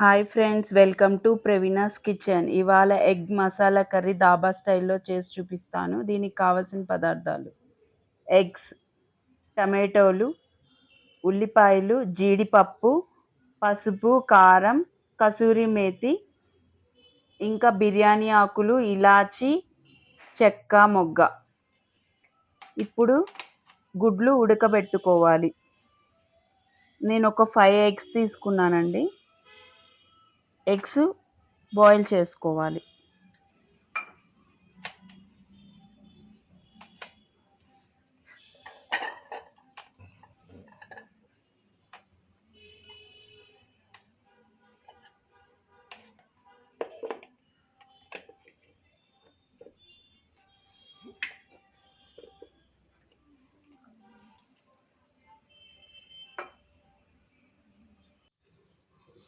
Hi friends welcome to Praveena's kitchen. ఇవాళ egg masala curry dhaba స్టైల్లో చేసి చూపిస్తాను. దీనికి కావాల్సిన పదార్థాలు ఎగ్స్ టమాటోలు ఉల్లిపాయలు జీడిపప్పు పసుపు కారం కసూరి మేతి ఇంకా బిర్యానీ ఆకులు ఇలాచి చెక్క మొగ్గ. ఇప్పుడు గుడ్లు ఉడకబెట్టుకోవాలి. నేను ఒక ఫైవ్ ఎగ్స్ తీసుకున్నానండి. ఎగ్స్ బాయిల్ చేసుకోవాలి.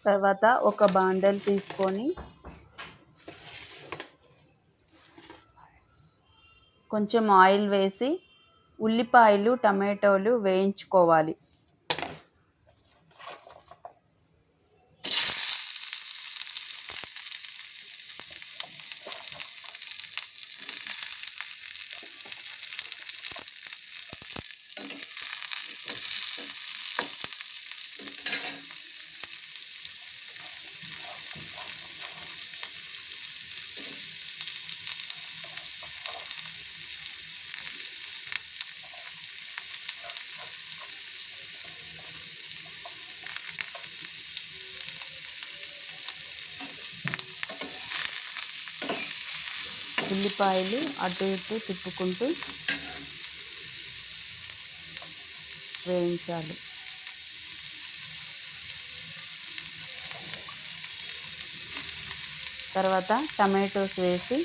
తర్వాత ఒక బాండల్ తీసుకొని కొంచెం ఆయిల్ వేసి ఉల్లిపాయలు టమాటోలు వేయించుకోవాలి. ఉల్లిపాయలు అటు ఇటు తిప్పుకుంటూ వేయించాలి. తర్వాత టమాటోస్ వేసి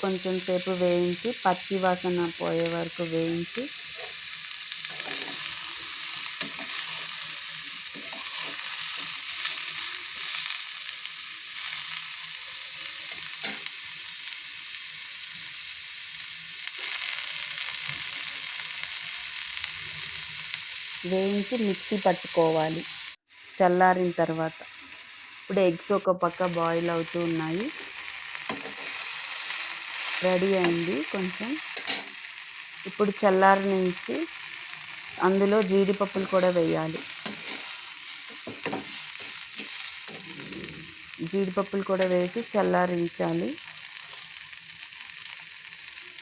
కొంచెం సేపు వేయించి పచ్చి వాసన పోయే వరకు వేయించి వేయించి మిక్సీ పట్టుకోవాలి. చల్లారిన తర్వాత ఇప్పుడు ఎగ్స్ ఒక పక్క బాయిల్ అవుతూ ఉన్నాయి. రెడీ అయింది కొంచెం. ఇప్పుడు చల్లారి నుంచి అందులో జీడిపప్పులు కూడా వేయాలి. జీడిపప్పులు కూడా వేసి చల్లారించాలి.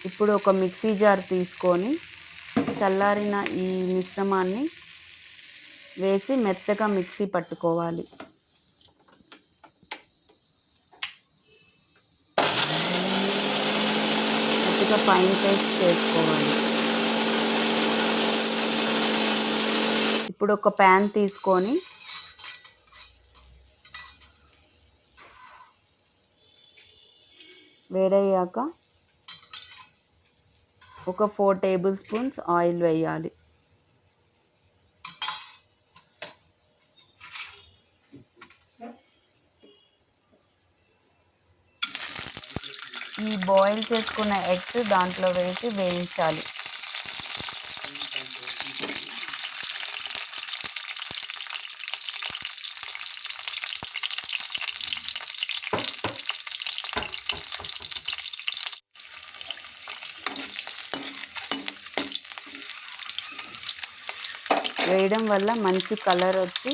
ఇప్పుడు ఒక మిక్సీ జార్ తీసుకొని చల్లారిన ఈ మిశ్రమాన్ని వేసి మెత్తగా మిక్సీ పట్టుకోవాలి. మెత్తగా ఫైన్ పేస్ట్ చేసుకోవాలి. ఇప్పుడు ఒక ప్యాన్ తీసుకొని వేడయ్యాక ఒక ఫోర్ టేబుల్ స్పూన్స్ ఆయిల్ వేయాలి. ఈ బాయిల్ చేసుకున్న ఎగ్స్ దాంట్లో వేసి వేయించాలి. వేయడం వల్ల మంచి కలర్ వచ్చి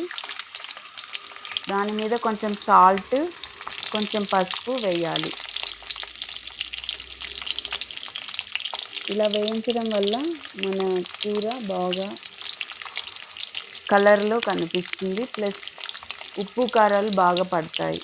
దాని మీద కొంచెం సాల్ట్ కొంచెం పసుపు వేయాలి. ఇలా వేయించడం వల్ల మన కూర బాగా కలర్లో కనిపిస్తుంది. ప్లస్ ఉప్పు కారాలు బాగా పడతాయి.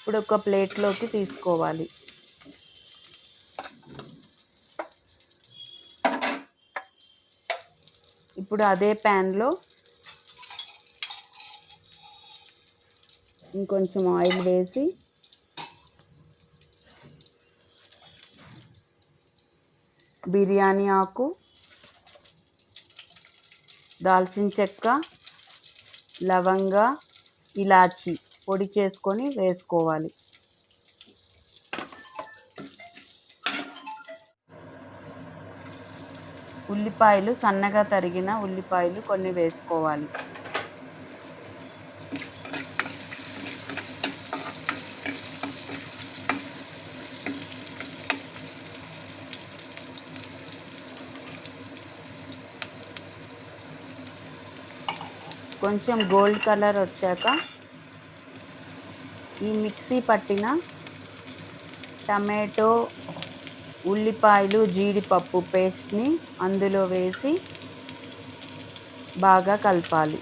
ఇప్పుడు ఒక ప్లేట్లోకి తీసుకోవాలి. ఇప్పుడు అదే ప్యాన్లో ఇంకొంచెం ఆయిల్ వేసి బిర్యానీ ఆకు దాల్చిన చెక్క లవంగ ఇలాచీ పొడి చేసుకొని వేసుకోవాలి. ఉల్లిపాయలు సన్నగా తరిగిన ఉల్లిపాయలు కొన్ని వేసుకోవాలి. కొంచెం గోల్డ్ కలర్ వచ్చాక ఈ మిక్సీ పట్టిన టమాటో ఉల్లిపాయలు జీడిపప్పు పేస్ట్ని అందులో వేసి బాగా కలపాలి.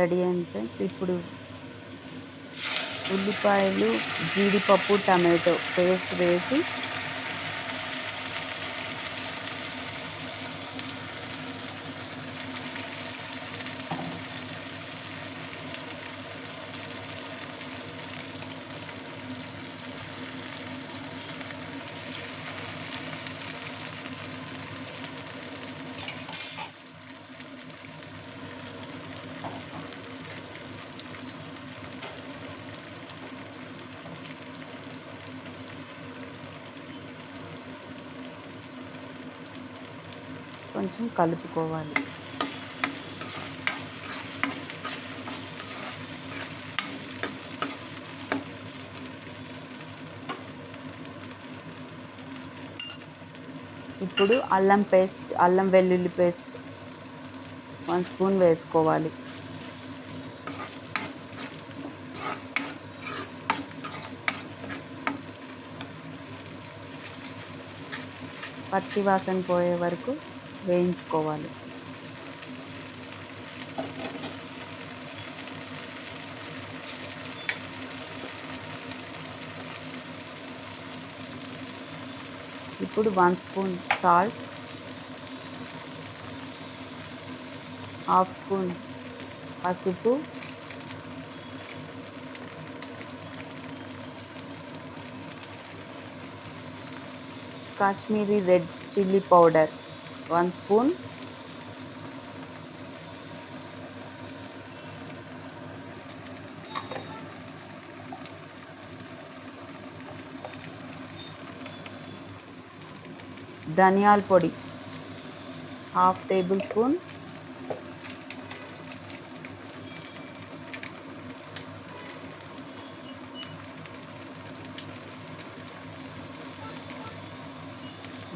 రెడీ అయింది ఫ్రెండ్స్ ఇప్పుడు ఉల్లిపాయలు జీడిపప్పు టమాటో పేస్ట్ వేసి కొంచెం కలుపుకోవాలి. ఇప్పుడు అల్లం పేస్ట్ అల్లం వెల్లుల్లి పేస్ట్ వన్ స్పూన్ వేసుకోవాలి. పచ్చి వాసన పోయే వరకు వేయించుకోవాలి. ఇప్పుడు one spoon salt half spoon పసుపు Kashmiri red chilli powder. One spoon ధనియాల పొడి హాఫ్ టేబుల్ స్పూన్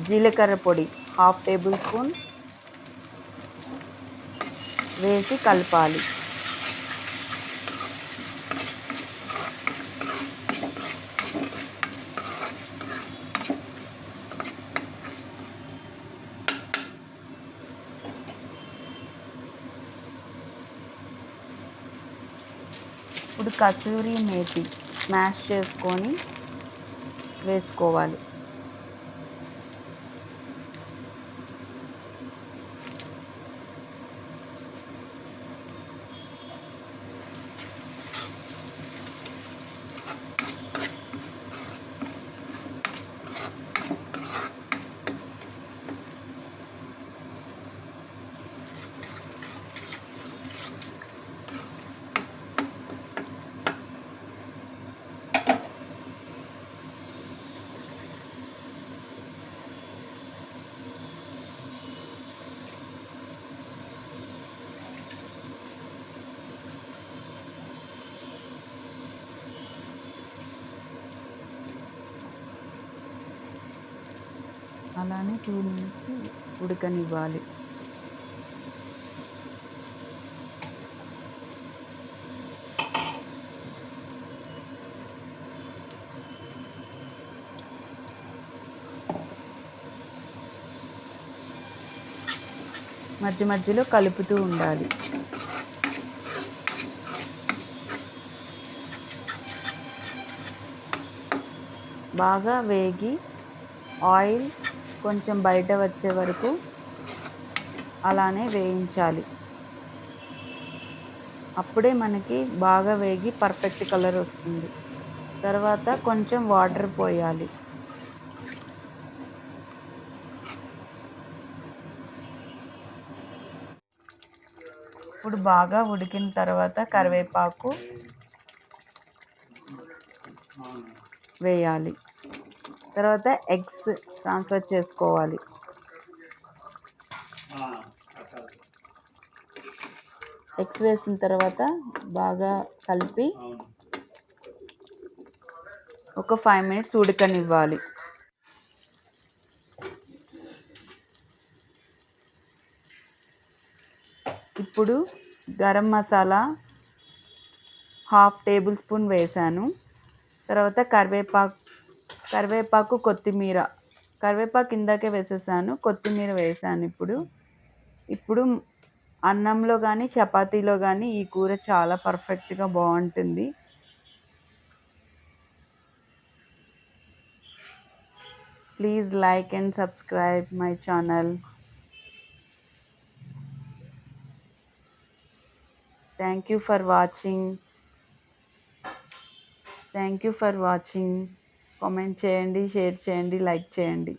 జీలకర్ర పొడి హాఫ్ టేబుల్ స్పూన్ వేసి కలపాలి. ఇప్పుడు కసూరి మేతి స్మాష్ చేసుకొని వేసుకోవాలి. అలానే టూ మినిట్స్ ఉడకనివ్వాలి. మధ్య మధ్యలో కలుపుతూ ఉండాలి. బాగా వేగి ఆయిల్ కొంచెం బయట వచ్చే వరకు అలానే వేయించాలి. అప్పుడే మనకి బాగా వేగి పర్ఫెక్ట్ కలర్ వస్తుంది. తర్వాత కొంచెం వాటర్ పోయాలి. ఇప్పుడు బాగా ఉడికిన తర్వాత కరివేపాకు వేయాలి. తర్వాత ఎగ్స్ ట్రాన్స్ఫర్ చేసుకోవాలి. ఎగ్స్ వేసిన తర్వాత బాగా కలిపి ఒక ఫైవ్ మినిట్స్ ఉడకనివ్వాలి. ఇప్పుడు garam masala half tablespoon వేసాను. తర్వాత కరివేపాకు కరివేపాకు కొత్తిమీర. కరివేపాకు ఇందాకే వేసేసాను. కొత్తిమీర వేసాను ఇప్పుడు. ఇప్పుడు అన్నంలో కానీ చపాతీలో కానీ ఈ కూర చాలా పర్ఫెక్ట్గా బాగుంటుంది. Please like and subscribe my channel. Thank you for watching. Thank you for watching. Comment చేయండి షేర్ చేయండి లైక్ చేయండి.